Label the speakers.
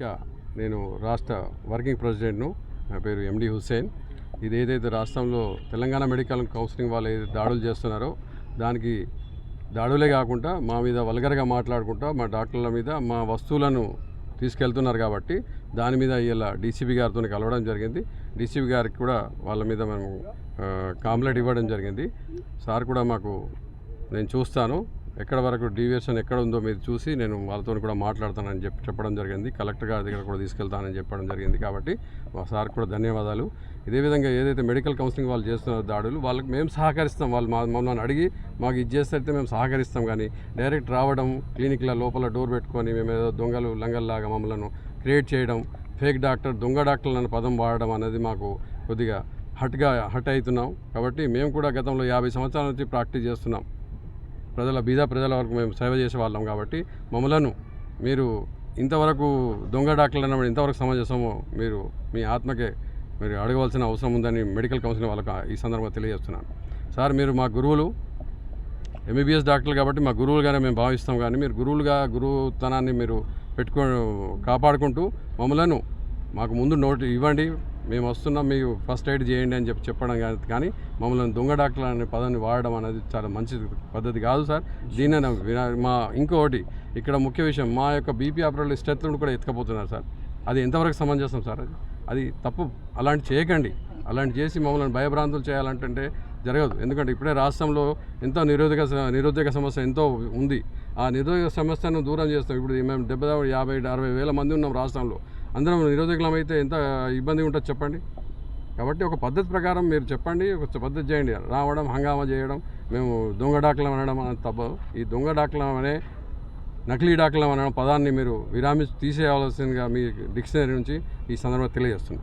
Speaker 1: ముఖ్య నేను రాష్ట్ర వర్కింగ్ ప్రెసిడెంట్ను నా పేరు ఎండి హుస్సేన్. ఇది ఏదైతే రాష్ట్రంలో తెలంగాణ మెడికల్ కౌన్సిలింగ్ వాళ్ళు ఏదైతే దాడులు చేస్తున్నారో దానికి దాడులే కాకుండా మా మీద వల్గర్గా మాట్లాడుకుంటా మా డాక్టర్ల మీద మా వస్తువులను తీసుకెళ్తున్నారు కాబట్టి దాని మీద ఇలా డీసీబీ గారితో కలవడం జరిగింది. డీసీబీ గారికి కూడా వాళ్ళ మీద మేము కాంప్లైంట్ ఇవ్వడం జరిగింది. సార్ కూడా మాకు నేను చూస్తాను. ఎక్కడ వరకు డీవియేషన్ ఎక్కడ ఉందో మీరు చూసి నేను వాళ్ళతో కూడా మాట్లాడతానని చెప్పి చెప్పడం జరిగింది. కలెక్టర్ గారి దగ్గర కూడా తీసుకెళ్తానని చెప్పడం జరిగింది కాబట్టి మా సార్ కూడా ధన్యవాదాలు. ఇదే విధంగా ఏదైతే మెడికల్ కౌన్సిలింగ్ వాళ్ళు చేస్తున్నారో దాడులు వాళ్ళకి మేము సహకరిస్తాం. వాళ్ళు మా మమ్మల్ని అడిగి మాకు ఇది చేస్తే మేము సహకరిస్తాం కానీ డైరెక్ట్ రావడం క్లినిక్ల లోపల డోర్ పెట్టుకొని మేము ఏదో దొంగలు లంగల్లాగా మమ్మల్ని క్రియేట్ చేయడం ఫేక్ డాక్టర్ దొంగ డాక్టర్లు అనే పదం వాడడం అనేది మాకు కొద్దిగా హట్గా హట్ అవుతున్నాం. కాబట్టి మేము కూడా గతంలో యాభై సంవత్సరాల నుంచి ప్రాక్టీస్ చేస్తున్నాం. ప్రజల బీద ప్రజల వరకు మేము సేవ చేసే వాళ్ళం కాబట్టి మమ్మలను మీరు ఇంతవరకు దొంగ డాక్టర్లు అన్నప్పుడు ఇంతవరకు సమాజమో మీరు మీ ఆత్మకే మీరు అడగవలసిన అవసరం ఉందని మెడికల్ కౌన్సిల్ వాళ్ళకి ఈ సందర్భంగా తెలియజేస్తున్నాను. సార్ మీరు మా గురువులు ఎంబీబీఎస్ డాక్టర్లు కాబట్టి మా గురువులుగానే మేము భావిస్తాం కానీ మీరు గురువులుగా గురువుతనాన్ని మీరు పెట్టుకో కాపాడుకుంటూ మమ్మలను మాకు ముందు నోటు ఇవ్వండి. మేము వస్తున్నాం మీకు ఫస్ట్ ఎయిడ్ చేయండి అని చెప్పి చెప్పడం కానీ కానీ మమ్మల్ని దొంగ డాక్టర్ అనే పదాన్ని వాడడం అనేది చాలా మంచి పద్ధతి కాదు సార్. దీన్నే మా ఇంకొకటి ఇక్కడ ముఖ్య విషయం మా యొక్క బీపీ ఆపరేటర్లు స్టెత్లను కూడా ఎత్తుకపోతున్నారు సార్. అది ఎంతవరకు సమంజసం సార్ అది? అది తప్పు అలాంటి చేయకండి. అలాంటి చేసి మమ్మల్ని భయభ్రాంతులు చేయాలంటే జరగదు. ఎందుకంటే ఇప్పుడే రాష్ట్రంలో ఎంతో నిరోధక నిరుద్యోగ సమస్య ఎంతో ఉంది. ఆ నిరుద్యోగ సమస్యను దూరం చేస్తాం. ఇప్పుడు మేము డెబ్బై యాభై అరవై వేల మంది ఉన్నాం రాష్ట్రంలో. అందరం నిరోధకులం అయితే ఎంత ఇబ్బంది ఉంటుంది చెప్పండి. కాబట్టి ఒక పద్ధతి ప్రకారం మీరు చెప్పండి ఒక పద్ధతి చేయండి. రావడం హంగామా చేయడం మేము దొంగ డాక్లం అనడం అనేది తప్పదు. ఈ దొంగ డాక్లం అనే నకిలీ డాక్లం అనడం పదాన్ని మీరు విరామి తీసేయవలసిందిగా మీ డిక్షనరీ నుంచి ఈ సందర్భంగా తెలియజేస్తున్నాను